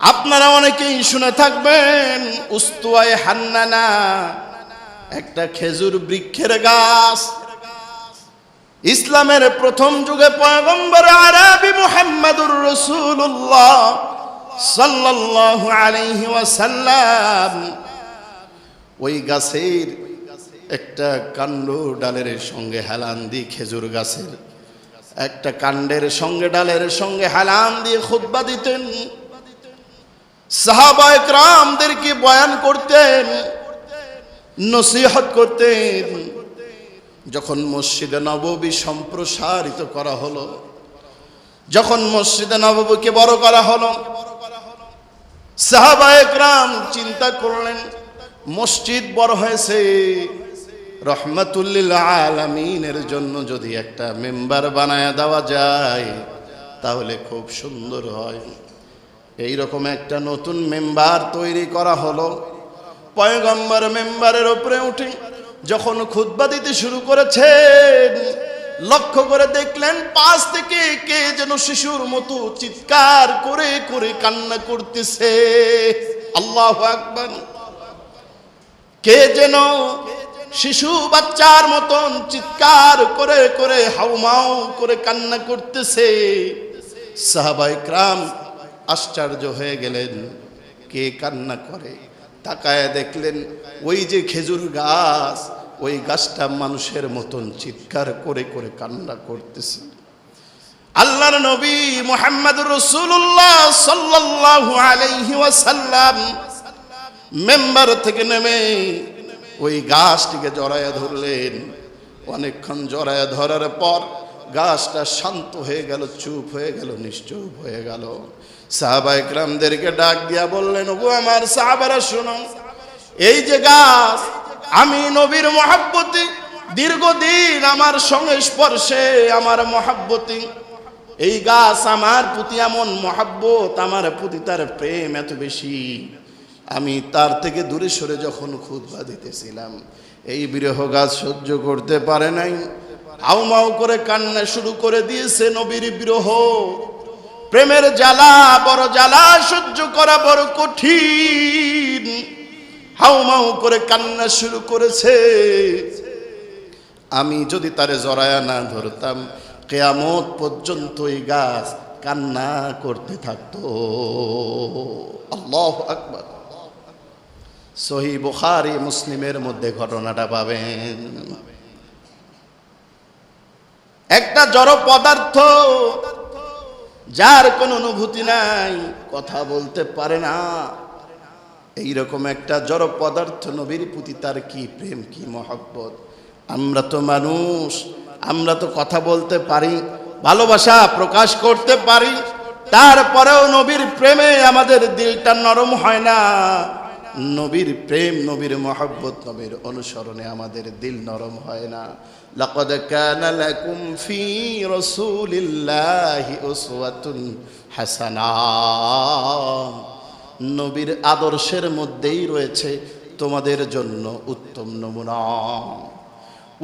আপনারা অনেকেই শুনে থাকবেন, উস্তুয়ায় হান্নানা, একটা খেজুর বৃক্ষের গাছ। ইসলামের প্রথম যুগে পয়গম্বর আরবি মুহাম্মাদুর রাসূলুল্লাহ সাল্লাল্লাহু আলাইহি ওয়াসাল্লাম, ওই গাছের একটা কাণ্ড ডালের সঙ্গে হেলান দিয়ে খেজুর গাছের, একটা কাণ্ডের সঙ্গে ডালের সঙ্গে হেলান দিয়ে খুতবা দিতেন। সাহাবা একরামদেরকে বয়ান করতেন, নসিহত করতেন। যখন মসজিদে নববী সম্প্রসারিত করা হলো, যখন মসজিদে নববীকে বড় করা হলো সাহাবা একরাম চিন্তা করলেন, মসজিদ বড় হয়েছে, রহমাতুল্লিল আলামিনের জন্য যদি একটা মেম্বার বানায় দেওয়া যায়, তাহলে খুব সুন্দর হয়। এই রকম একটা নতুন মেম্বার তৈরি করা হলো। পয়গম্বর মেম্বারের উপরে উঠে যখন খুতবা দিতে শুরু করেছেন, লক্ষ্য করে দেখলেন পাশ থেকে কে যেন শিশুর মতো চিৎকার করে করে কান্না করতেছে। আল্লাহ আকবার। কে যেন শিশু বাচ্চার মতন চিৎকার করে করে হাউমাউ করে কান্না করতেছে। সাহাবাই ক্রাম আশ্চর্য হয়ে গেলেন। কে কান্না করে? তাকায় দেখলেন, ওই যে খেজুর গাছ, ওই গাছটা মানুষের মতন চিৎকার করে করে কান্না করতেছে। আল্লাহর নবী মোহাম্মদ রসুল্লাহ সাল্লাল্লাহু আলাইহি ওয়াসাল্লাম মেম্বার থেকে নেমে ওই গাছটিকে জড়ায় ধরলেন। অনেকক্ষণ জড়ায় ধরার পর গাছটা শান্ত হয়ে গেল, চুপ হয়ে গেল, নিশ্চুপ হয়ে গেল। সাহাবা ইকরামদেরকে ডাক দিয়া বললেন, ওগো আমার সাহাবারা শোনো, এই যে গাছ, আমি নবীর মহাব্বতি, দীর্ঘদিন আমার সংস্পর্শে আমার মহাব্বতি। এই গাছ আমার প্রতি এমন মহাব্বত, আমার প্রতি তার প্রেম এত বেশি। আমি তার থেকে দূরে সরে যখন খুদবা দিতেছিলাম, এই বিরহ গাছ সহ্য করতে পারে নাই। হাউমাউ করে কান্না শুরু করে দিয়েছে নবীর বিরহ। প্রেমের জ্বালা, বড় জ্বালা, সহ্য করা বড় কঠিন। হাউমাউ করে কান্না শুরু করেছে। আমি যদি তারে জড়ায়া না ধরতাম, কেয়ামত পর্যন্ত এই গাছ কান্না করতে থাকতো। আল্লাহ আকবার। সহি বুখারি, মুসলিমের মধ্যে ঘটনাটা পাবেন। একটা জড় পদার্থ যার কোনো অনুভূতি নাই, কথা বলতে পারে না। এইরকম একটা জড় পদার্থ নবীর প্রতি তার কি প্রেম, কি মহব্বত? আমরা তো মানুষ, আমরা তো কথা বলতে পারি, ভালোবাসা প্রকাশ করতে পারি, তারপরেও নবীর প্রেমে আমাদের দিলটা নরম হয় না। নবীর প্রেম, নবীর মহব্বত, নবীর অনুসরণে আমাদের দিল নরম হয় না। لقد كان لكم في رسول الله أسوة حسنة নবীর আদর্শের মধ্যেই রয়েছে তোমাদের জন্য উত্তম নমুনা